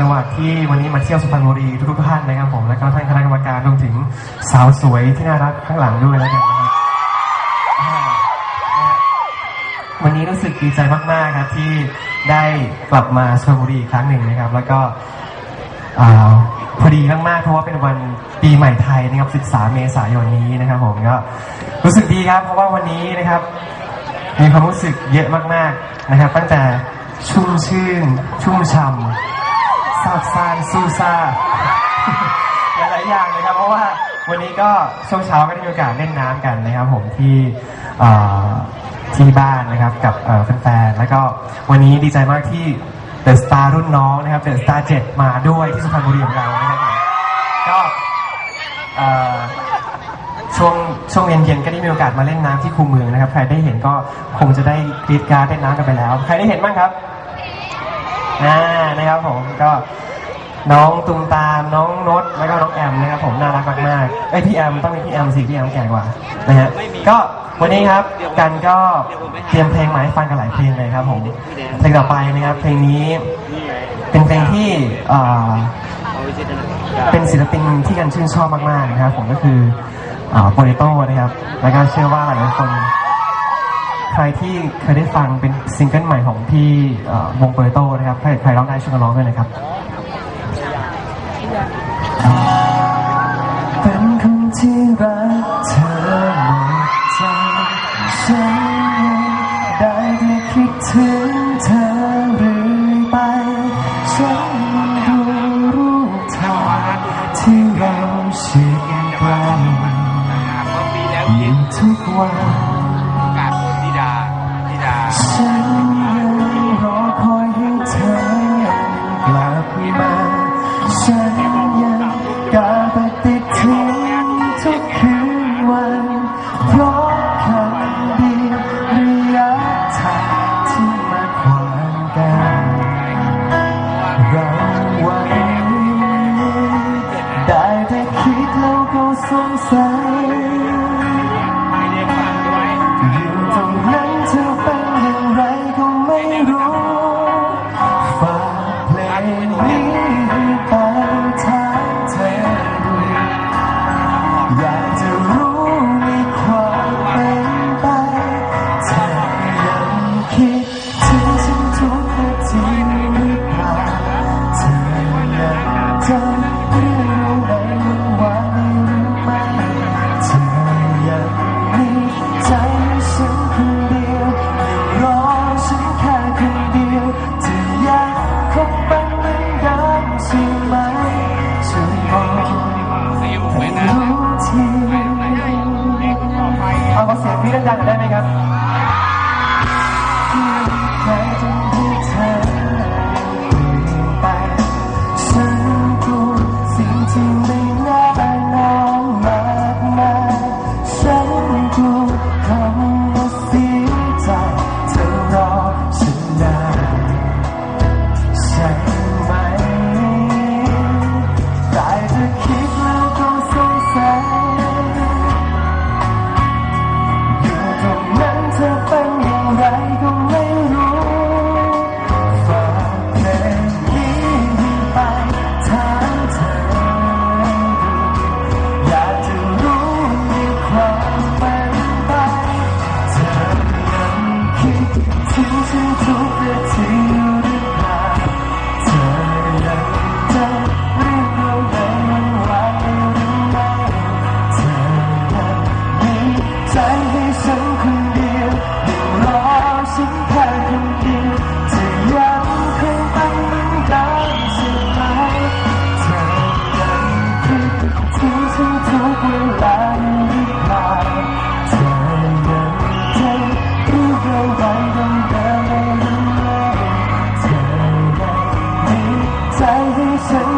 จังหวัดที่วันนี้มาเที่ยวสุพรรณบุรีทุกๆท่านนะครับผมแล้วก็ท่านคณะกรรมการรวมถึงสาวสวยที่น่ารักข้างหลังด้วยแล้วกันนะครับวันนี้รู้สึกดีใจมากๆครับที่ได้กลับมาสุพรรณบุรีอีกครั้งหนึ่งนะครับ แล้วก็อ่าพอดีมากๆเพราะว่าเป็นวันปีใหม่ไทยนะครับ 13 เมษายนนี้นะครับผมก็รู้สึกดีครับเพราะว่าวันนี้นะครับ มีความรู้สึกเยอะมากๆนะครับ ตั้งแต่ชุ่มชื่น ชุ่มช่ำ ซาบซานสู้ซ่าหลายๆอย่างนะครับ เพราะว่าวันนี้ก็ช่วงเช้าก็ได้มีโอกาสเล่นน้ำกันนะครับผมที่เอ่อที่บ้านนะครับกับเอ่อแฟนๆแล้วก็วันนี้ดีใจมากที่เดอะสตาร์รุ่นน้องนะครับเดอะสตาร์เจ็ดมาด้วยที่สุพรรณบุรีของเรานะครับผมก็เอ่อ ช่วงช่วงเย็นๆก็ได้มีโอกาสมาเล่นน้ำที่คูเมืองนะครับ ใครได้เห็นก็คงจะได้กรีดกราร์ดเล่นน้ำกันไปแล้ว ใครได้เห็นบ้างครับ อ่านะครับผมก็น้องตุมตามน้องนดแล้วก็น้องแอมนะครับผมน่ารักมากๆไอยพี่แอมต้องมีพี่แอมสิพี่แอมแก่กว่านะฮะก็วันนี้ครับกันก็เตรียมเพลงมาให้ฟังกันหลายเพลงเลยครับผมเพลงต่อไปนะครับเพลงนี้เป็นเพลงที่เอ่อเป็นศิลปินที่กันชื่นชอบมากๆนะครับผมก็คือโปเตโต้นะครับแล้วก็เชื่อว่าหลายๆคน ใครที่เคยได้ฟังเป็นซิงเกิลใหม่ของพี่วงโปเตโตนะครับใครใครร้องได้ช่วยกันร้องด้วยนะครับเป็นคนที่รักเธอหมดใจฉันได้แต่คิดถึงเธอเรื่อไปฉันดูรูปถ่ายที่เราเชียร์กันอยู่ทุกวัน ฉันยังรอคอยให้เธอกลับมา ฉันยังกาปฏิทินทุกคืนวัน เพราะคำเดียวระยะทางที่มาขวางกันเราไว้ได้แต่คิดแล้วก็สงสัย เอาข 在你身